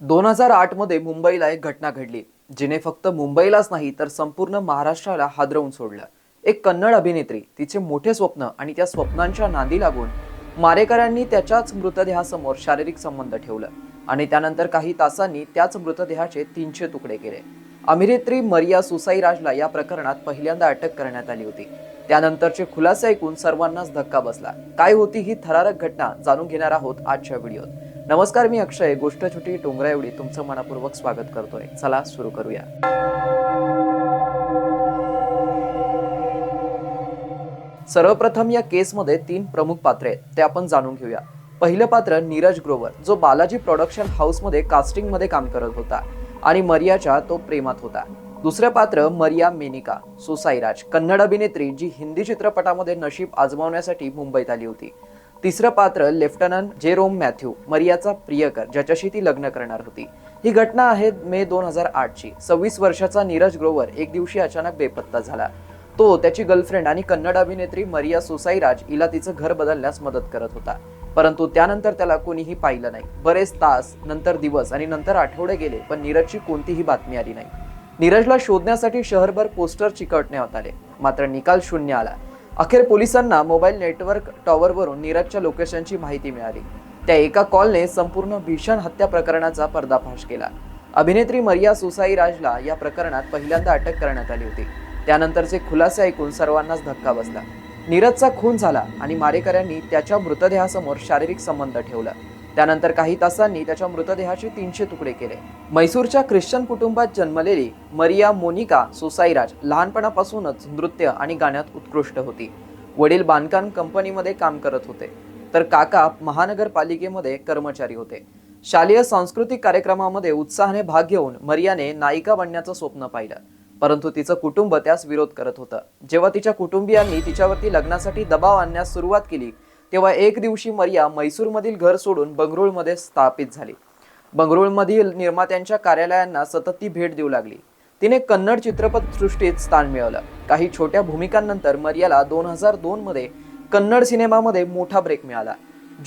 दोन हजार आठमध्ये मुंबईला एक घटना घडली. जिने फक्त मुंबईलाच नाही तर संपूर्ण महाराष्ट्राला हादरवून सोडलं. एक कन्नड अभिनेत्री तिचे मोठे स्वप्न आणि त्या स्वप्नांच्या नांदी लागून मारेकऱ्यांनी त्याच्याच मृतदेहासमोर शारीरिक संबंध ठेवलं आणि त्यानंतर काही तासांनी त्याच मृतदेहाचे तीनशे तुकडे केले. अभिनेत्री मरिया सुसाईराजला या प्रकरणात पहिल्यांदा अटक करण्यात आली होती. त्यानंतरचे खुलासे ऐकून सर्वांनाच धक्का बसला. काय होती ही थरारक घटना जाणून घेणार आहोत आजच्या व्हिडिओत. नमस्कार मी अक्षय. गोष्ट छोटी डोंगरा एवढी. तुमचं मनापूर्वक स्वागत करतोय. चला सुरू करूया. सर्वप्रथम या केसमध्ये तीन प्रमुख पात्रे आहेत. ते आपण जाणून घेऊया. पहिलं पात्र नीरज ग्रोवर जो बालाजी प्रोडक्शन हाऊसमध्ये कास्टिंगमध्ये काम करत होता आणि मरियाच्या तो प्रेमात होता. दुसरं पात्र मरिया मेनिका सुसाईराज कन्नड अभिनेत्री जी हिंदी चित्रपटामध्ये नशीब आजमावण्यासाठी मुंबईत आली होती. तिसरं पात्र लेफ्टनंट जेरोम मॅथ्यू मरियाचा प्रियकर ज्याच्याशी ती लग्न करणार होती. ही घटना आहे मे दोन हजार आठची सव्वीस वर्षाचा नीरज ग्रोवर एक दिवशी अचानक बेपत्ता झाला. तो त्याची गर्लफ्रेंड आणि कन्नड अभिनेत्री मरिया सुसाईराज हिला तिचं घर बदलण्यास मदत करत होता. परंतु त्यानंतर त्याला कोणीही पाहिलं नाही. बरेच तास नंतर दिवस आणि नंतर आठवडे गेले पण नीरजची कोणतीही बातमी आली नाही. नीरजला शोधण्यासाठी शहरभर पोस्टर चिकटण्यात आले. मात्र निकाल शून्य आला. अखेर पोलिसांना मोबाईल नेटवर्क टॉवरवरून नीरजच्या लोकेशनची माहिती मिळाली. त्या एका कॉलने संपूर्ण भीषण हत्या प्रकरणाचा पर्दाफाश केला. अभिनेत्री मरिया सुसाई राजला या प्रकरणात पहिल्यांदा अटक करण्यात आली होती. त्यानंतरचे खुलासे ऐकून सर्वांनाच धक्का बसला. नीरजचा खून झाला आणि मारेकऱ्यांनी त्याच्या मृतदेहासमोर शारीरिक संबंध ठेवला. त्यानंतर काही तासांनी त्याच्या मृतदेहाचे तीनशे तुकडे केले. मैसूरच्या ख्रिश्चन कुटुंबात जन्मलेली मरिया मोनिका सुसाईराज लहानपणापासूनच नृत्य आणि गाण्यात उत्कृष्ट होती. वडील बांधकाम कंपनीमध्ये काम करत होते. तर काका महानगरपालिकेमध्ये कर्मचारी होते. शालेय सांस्कृतिक कार्यक्रमामध्ये उत्साहाने भाग घेऊन मरियाने नायिका बनण्याचं स्वप्न पाहिलं. परंतु तिचं कुटुंब त्यास विरोध करत होतं. जेव्हा तिच्या कुटुंबियांनी तिच्यावरती लग्नासाठी दबाव आणण्यास सुरुवात केली तेव्हा एक दिवशी मरिया मैसूरमधील घर सोडून बंगळुरूमध्ये स्थापित झाली. बंगळुरूमधील निर्मात्यांच्या कार्यालयांना सतत ती भेट देऊ लागली. तिने कन्नड चित्रपट सृष्टीत स्थान मिळवलं. काही छोट्या भूमिकांनंतर मरियाला दोन हजार दोन मध्ये कन्नड सिनेमामध्ये मोठा ब्रेक मिळाला.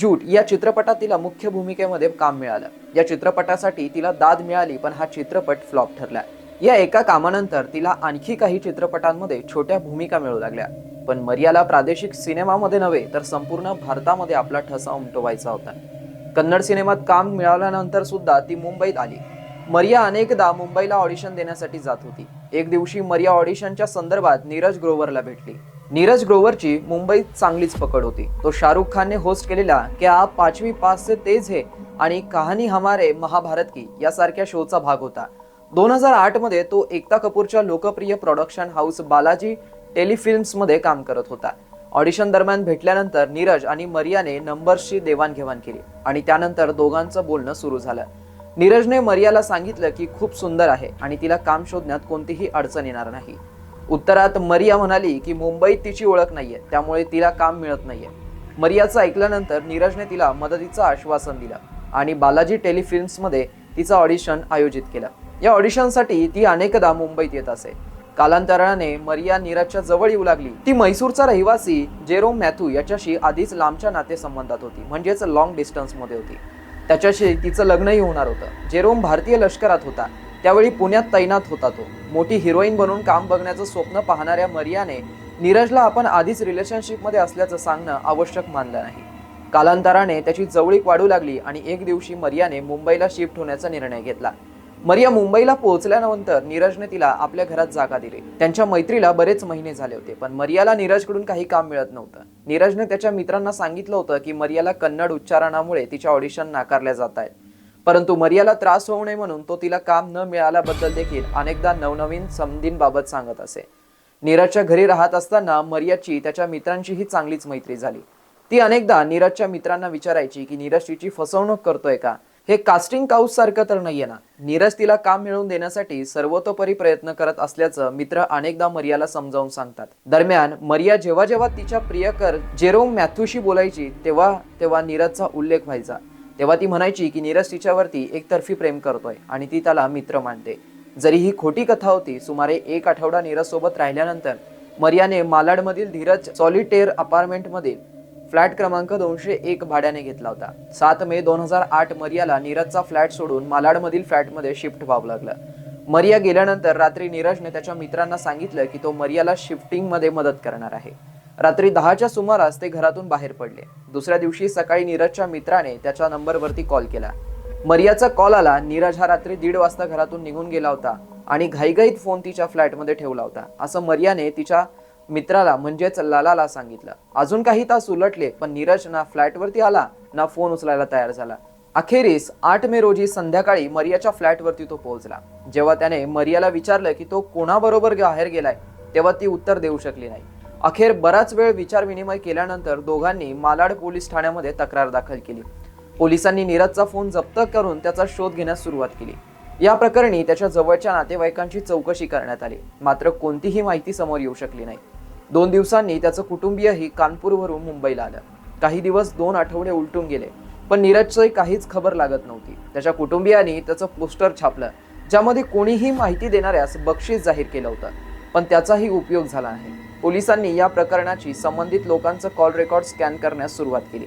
जूट या चित्रपटात तिला मुख्य भूमिकेमध्ये काम मिळालं. या चित्रपटासाठी तिला दाद मिळाली पण हा चित्रपट फ्लॉप ठरला. या एका कामानंतर तिला आणखी काही चित्रपटांमध्ये छोट्या भूमिका मिळू लागल्या. पण मरियाला प्रादेशिक सिनेमामध्ये नव्हे तर संपूर्ण भारतामध्ये आपला ठसा उमटवायचा होता. कन्नड सिनेमात काम मिळाल्यानंतर सुद्धा ती मुंबईत आली. मरिया अनेकदा मुंबईला ऑडिशन देण्यासाठी जात होती. एक दिवशी मरिया ऑडिशनच्या संदर्भात नीरज ग्रोवरला भेटली. नीरज ग्रोवरची मुंबईत चांगलीच पकड होती. तो शाहरुख खानने होस्ट केलेला की आप पाचवी पास से तेज है आणि कहाणी हमारे महाभारत की यासारख्या शोचा भाग होता. दोन हजार आठमध्ये तो एकता कपूरच्या लोकप्रिय प्रोडक्शन हाऊस बालाजी टेलिफिल्म्समध्ये काम करत होता. ऑडिशन दरम्यान भेटल्यानंतर नीरज आणि मरियाने नंबर्सची देवाणघेवाण केली आणि त्यानंतर दोघांचं बोलणं सुरू झालं. नीरजने मरियाला सांगितलं की खूप सुंदर आहे आणि तिला काम शोधण्यात कोणतीही अडचण येणार नाही. उत्तरात मरिया म्हणाली की मुंबईत तिची ओळख नाहीये त्यामुळे तिला काम मिळत नाहीये. मरियाचं ऐकल्यानंतर नीरजने तिला मदतीचं आश्वासन दिलं आणि बालाजी टेलिफिल्म्समध्ये तिचं ऑडिशन आयोजित केलं. या ऑडिशनसाठी ती अनेकदा मुंबईत येत असे. कालांतराने मरिया नीरजच्या जवळ येऊ लागली. ती म्हैसूरचा रहिवासी जेरोम मॅथ्यू याच्याशी आधीच लांबच्या नातेसंबंधात होती म्हणजेच लॉंग डिस्टन्समध्ये होती. त्याच्याशी तिचं लग्नही होणार होतं. जेरोम भारतीय लष्करात होता. त्यावेळी पुण्यात तैनात होता तो. मोठी हिरोईन बनून काम बघण्याचं स्वप्न पाहणाऱ्या मरियाने नीरजला आपण आधीच रिलेशनशिपमध्ये असल्याचं सांगणं आवश्यक मानलं नाही. कालांतराने त्याची जवळीक वाढू लागली आणि एक दिवशी मरियाने मुंबईला शिफ्ट होण्याचा निर्णय घेतला. मरिया मुंबईला पोहोचल्यानंतर नीरजने तिला आपल्या घरात जागा दिली. त्यांच्या मैत्रीला बरेच महिने झाले होते पण मरियाला नीरजकडून काही काम मिळत नव्हतं. नीरजने त्याच्या मित्रांना सांगितलं होतं की मरियाला कन्नड उच्चारणामुळे तिच्या ऑडिशन नाकारल्या जात आहेत. परंतु मरियाला त्रास होऊ नये म्हणून तो तिला काम न मिळाल्याबद्दल देखील अनेकदा नवनवीन संधींबाबत सांगत असे. नीरजच्या घरी राहत असताना मरियाची त्याच्या मित्रांचीही चांगलीच मैत्री झाली. ती अनेकदा नीरजच्या मित्रांना विचारायची की नीरज तिची फसवणूक करतोय का? हे कास्टिंग काउस सारखं तर नाहीये ना. नीरज तिला काम मिळवून देण्यासाठी सर्वतोपरी प्रयत्न करत असल्याचं मित्र अनेकदा मरियाला समजावून सांगतात. दरम्यान मरिया जेव्हा जेव्हा तिच्या प्रियकर जेरोम मॅथ्यूशी बोलायची तेव्हा तेव्हा नीरजचा उल्लेख व्हायचा. तेव्हा ती म्हणायची की नीरज तिच्यावरती एकतर्फी प्रेम करतोय आणि ती त्याला मित्र मानते. जरी ही खोटी कथा होती सुमारे एक आठवडा नीरज सोबत राहिल्यानंतर मरियाने मालाडमधील धीरज सॉलिटेअर अपार्टमेंटमधील फ्लॅट क्रमांक दोनशे एक भाड्याने घेतला होता. सात मे दोन हजार आठ मरियाला नीरजचा फ्लॅट सोडून मालाडमधील फ्लॅटमध्ये शिफ्ट व्हावं लागलं. मरिया गेल्यानंतर रात्री नीरजने त्याच्या मित्रांना सांगितलं की तो मरियाला शिफ्टिंगमध्ये मदत करणार आहे. रात्री दहाच्या सुमारास ते घरातून बाहेर पडले. दुसऱ्या दिवशी सकाळी नीरजच्या मित्राने त्याच्या नंबरवरती कॉल केला. मरियाचा कॉल आला नीरज हा रात्री दीड वाजता घरातून निघून गेला होता आणि घाईघाईत फोन तिच्या फ्लॅटमध्ये ठेवला होता. असं मरियाने तिच्या मित्राला म्हणजेच लालाला सांगितलं. अजून काही तास उलटले पण नीरज ना फ्लॅटवरती आला ना फोन उचलायला तयार झाला. अखेरीस आठ मे रोजी संध्याकाळी मरियाच्या फ्लॅटवरती तो पोहोचला. जेव्हा त्याने मरियाला विचारलं की तो कोणाबरोबर बाहेर गेलाय तेव्हा ती उत्तर देऊ शकली नाही. अखेर बराच वेळ विचार विनिमय केल्यानंतर दोघांनी मालाड पोलीस ठाण्यामध्ये तक्रार दाखल केली. पोलिसांनी नीरजचा फोन जप्त करून त्याचा शोध घेण्यास सुरुवात केली. या प्रकरणी त्याच्या जवळच्या नातेवाईकांची चौकशी करण्यात आली. मात्र कोणतीही माहिती समोर येऊ शकली नाही. दोन दिवसांनी त्याचं कुटुंबीयही कानपूरवरून मुंबईला आलं. काही दिवस दोन आठवडे उलटून गेले पण नीरजचंही काहीच खबर लागत नव्हती. त्याच्या कुटुंबियांनी त्याचं पोस्टर छापलं ज्यामध्ये कोणीही माहिती देणाऱ्यास बक्षीस जाहीर केलं होतं पण त्याचाही उपयोग झाला नाही. पोलिसांनी या प्रकरणाची संबंधित लोकांचं कॉल रेकॉर्ड स्कॅन करण्यास सुरुवात केली.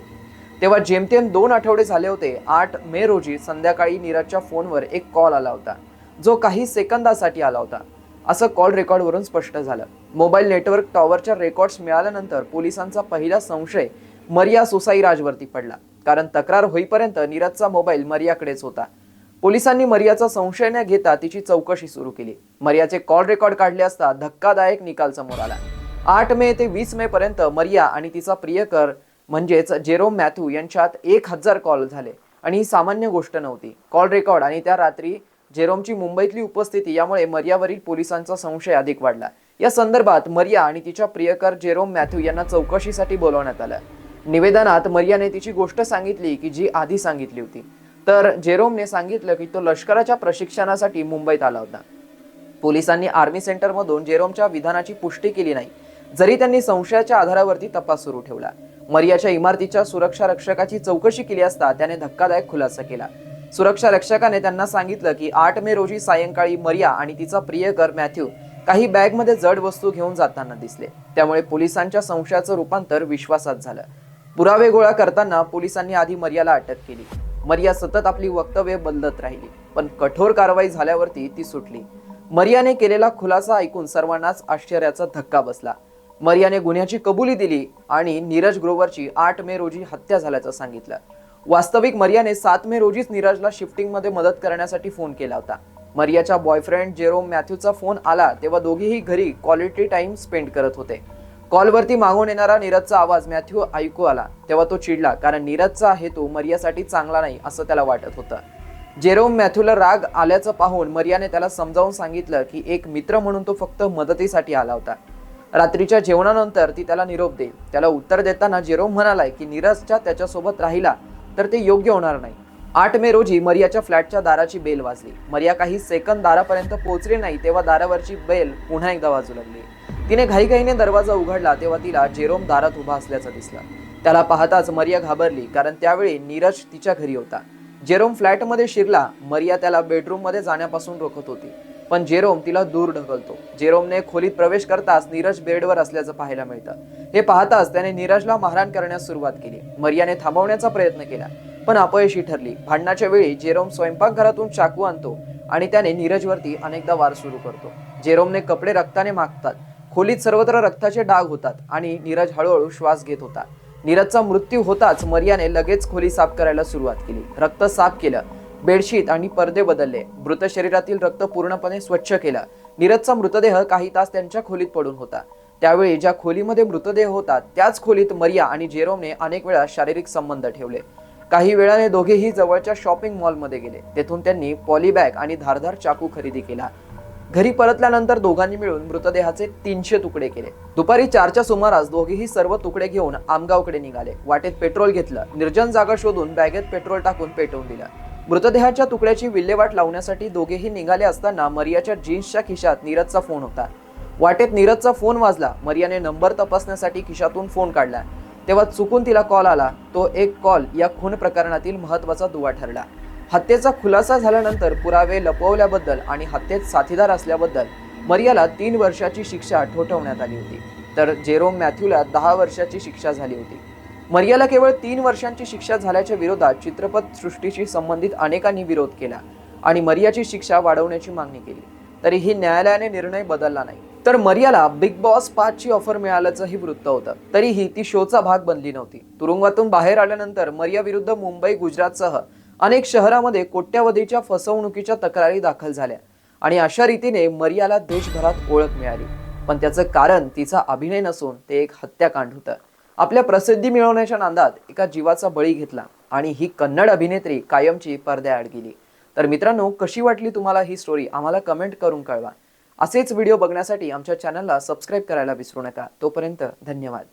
तेव्हा जेमतेम दोन आठवडे झाले होते आठ मे रोजी संध्याकाळी नीरजच्या फोनवर एक कॉल आला होता जो काही सेकंदासाठी आला होता. असं कॉल रेकॉर्डवरून स्पष्ट झालं. मोबाईल नेटवर्क टॉवरच्या रेकॉर्ड्स मिळाल्यानंतर पोलिसांचा पहिला संशय मरिया सोसाई राजवरती पडला. कारण तक्रार होईपर्यंत नीरजचा मोबाईल मरियाकडेच होता. पोलिसांनी मरियाचा संशय न घेता तिची चौकशी सुरू केली. मरियाचे कॉल रेकॉर्ड काढले असता धक्कादायक निकाल समोर आला. आठ मे ते वीस मे पर्यंत मरिया आणि तिचा प्रियकर म्हणजेच जेरोम मॅथ्यू यांच्यात एक हजार कॉल झाले. आणि ही सामान्य गोष्ट नव्हती. कॉल रेकॉर्ड आणि त्या रात्री जेरोमची मुंबईतली उपस्थिती यामुळे मरियावरील पोलिसांचा संशय अधिक वाढला. या संदर्भात मरिया आणि तिच्या प्रियकर जेरोम मॅथ्यू यांना चौकशीसाठी बोलवण्यात आलं. निवेदनात मरियाने तिची गोष्ट सांगितली की जी आधी सांगितली होती. तर जेरोमने सांगितलं की तो लष्कराच्या प्रशिक्षणासाठी मुंबईत आला होता. पोलिसांनी आर्मी सेंटरमधून जेरोमच्या विधानाची पुष्टी केली नाही जरी त्यांनी संशयाच्या आधारावरती तपास सुरू ठेवला. मरियाच्या इमारतीच्या सुरक्षा रक्षकाची चौकशी केली असता त्याने धक्कादायक खुलासा केला. सुरक्षा रक्षकाने त्यांना सांगितलं की आठ मे रोजी सायंकाळी मरिया आणि तिचा प्रियकर मॅथ्यू काही बॅगमध्ये जड वस्तू घेऊन जाताना दिसले. त्यामुळे पोलिसांच्या संशयाचं रूपांतर विश्वासात झालं. पुरावे गोळा करताना पोलिसांनी आधी मरियाला अटक केली. मरिया सतत आपली वक्तव्य बदलत राहिली पण कठोर कारवाई झाल्यावरती ती सुटली. मरियाने केलेला खुलासा ऐकून सर्वांनाच आश्चर्याचा धक्का बसला. मरियाने गुन्ह्याची कबुली दिली आणि नीरज ग्रोवरची आठ मे रोजी हत्या झाल्याचं सांगितलं. वास्तविक मरियाने सात मे रोजीच नीरजला शिफ्टिंगमध्ये मदत करण्यासाठी फोन केला होता. मरियाच्या बॉयफ्रेंड जेरोम मॅथ्यूचा फोन आला तेव्हा दोघेही घरी क्वालिटी टाइम स्पेंड करत होते. कॉलवरती मागून येणारा नीरजचा आवाज मॅथ्यू ऐकू आला. तेव्हा तो चिडला कारण नीरजचा हेतू मरियासाठी चांगला नाही असं त्याला वाटत होतं. जेरोम मॅथ्यूला राग आल्याचं पाहून मरियाने त्याला समजावून सांगितलं की एक मित्र म्हणून तो फक्त मदतीसाठी आला होता. रात्रीच्या जेवणानंतर ती त्याला निरोप देईल. त्याला उत्तर देताना जेरोम म्हणालाय की नीरजच्या त्याच्यासोबत राहिला. तर ते योग्य होणार नाही. आठ मे रोजी मरियाच्या फ्लॅटच्या दाराची बेल वाजली. मरिया काही सेकंद दारापर्यंत पोहोचली नाही तेव्हा दारावरची बेल पुन्हा एकदा वाजू लागली. तिने घाईघाईने दरवाजा उघडला तेव्हा तिला जेरोम दारात उभा असल्याचा दिसला. त्याला पाहताच मरिया घाबरली कारण त्यावेळी नीरज तिच्या घरी होता. जेरोम फ्लॅटमध्ये शिरला मरिया त्याला बेडरूममध्ये जाण्यापासून रोखत होती. पण जेरोम तिला दूर ढकलतो. जेरोमने खोलीत प्रवेश करताच नीरज बेडवर असल्याचं पाहायला मिळतं. हे पाहताच त्याने नीरजला मारहाण करण्यास सुरुवात केली. मरियाने थांबवण्याचा प्रयत्न केला पण अपयशी ठरली. भांडणाच्या वेळी जेरोम स्वयंपाकघरातून चाकू आणतो आणि त्याने नीरजवरती अनेकदा वार सुरू करतो. जेरोमने कपडे रक्ताने मागतात. खोलीत सर्वत्र रक्ताचे डाग होतात आणि नीरज हळूहळू श्वास घेत होता. नीरजचा मृत्यू होताच मर्याने लगेच खोली साफ करायला सुरुवात केली. रक्त साफ केलं. बेडशीट आणि पडदे बदलले. मृत शरीरातील रक्त पूर्णपणे स्वच्छ केलं. नीरजचा मृतदेह काही तास त्यांच्या खोलीत पडून होता. त्यावेळी ज्या खोलीमध्ये मृतदेह होता त्याच खोलीत मरिया आणि जेरोमने अनेक वेळा शारीरिक संबंध ठेवले. काही वेळाने दोघेही जवळच्या शॉपिंग मॉलमध्ये गेले. तेथून त्यांनी पॉलीबॅग आणि धारधार चाकू खरेदी केला. घरी परतल्यानंतर दोघांनी मिळून मृतदेहाचे तीनशे तुकडे केले. दुपारी चारच्या सुमारास दोघेही सर्व तुकडे घेऊन आमगावकडे निघाले. वाटेत पेट्रोल घेतलं. निर्जन जागा शोधून बॅगेत पेट्रोल टाकून पेटवून दिलं. मृतदेहाच्या तुकड्याची विल्हेवाट लावण्यासाठी दोघेही निघाले असताना मरियाच्या जीन्सच्या खिशात नीरजचा फोन होता. वाटेत नीरजचा फोन वाजला. मरियाने नंबर तपासण्यासाठी खिशातून फोन काढला. तेव्हा चुकून तिला कॉल आला. तो एक कॉल या खून प्रकरणातील महत्त्वाचा दुवा ठरला. हत्येचा खुलासा झाल्यानंतर पुरावे लपवल्याबद्दल आणि हत्येत साथीदार असल्याबद्दल मरियाला तीन वर्षाची शिक्षा ठोठवण्यात आली होती. तर जेरोम मॅथ्यूला दहा वर्षाची शिक्षा झाली होती. मरियाला केवळ तीन वर्षांची शिक्षा झाल्याच्या विरोधात चित्रपट सृष्टीशी संबंधित अनेकांनी विरोध केला आणि मरियाची शिक्षा वाढवण्याची मागणी केली. तरीही न्यायालयाने निर्णय बदलला नाही. तर मरियाला बिग बॉस पाचची ऑफर मिळाल्याचंही वृत्त होतं. तरीही ती शोचा भाग बनली नव्हती. तुरुंगातून बाहेर आल्यानंतर मरिया विरुद्ध मुंबई गुजरातसह अनेक शहरामध्ये कोट्यावधीच्या फसवणुकीच्या तक्रारी दाखल झाल्या आणि अशा रीतीने मरियाला देशभरात ओळख मिळाली. पण त्याचं कारण तिचा अभिनय नसून ते एक हत्याकांड होतं. आपल्या प्रसिद्धी मिळवण्याच्या नांदात एका जीवाचा बळी घेतला आणि ही कन्नड अभिनेत्री कायमची पडद्याआड गेली. तर मित्रांनो कशी वाटली तुम्हाला ही स्टोरी आम्हाला कमेंट करून कळवा. असेच व्हिडिओ बघण्यासाठी आमच्या चॅनलला सबस्क्राईब करायला विसरू नका. तोपर्यंत धन्यवाद.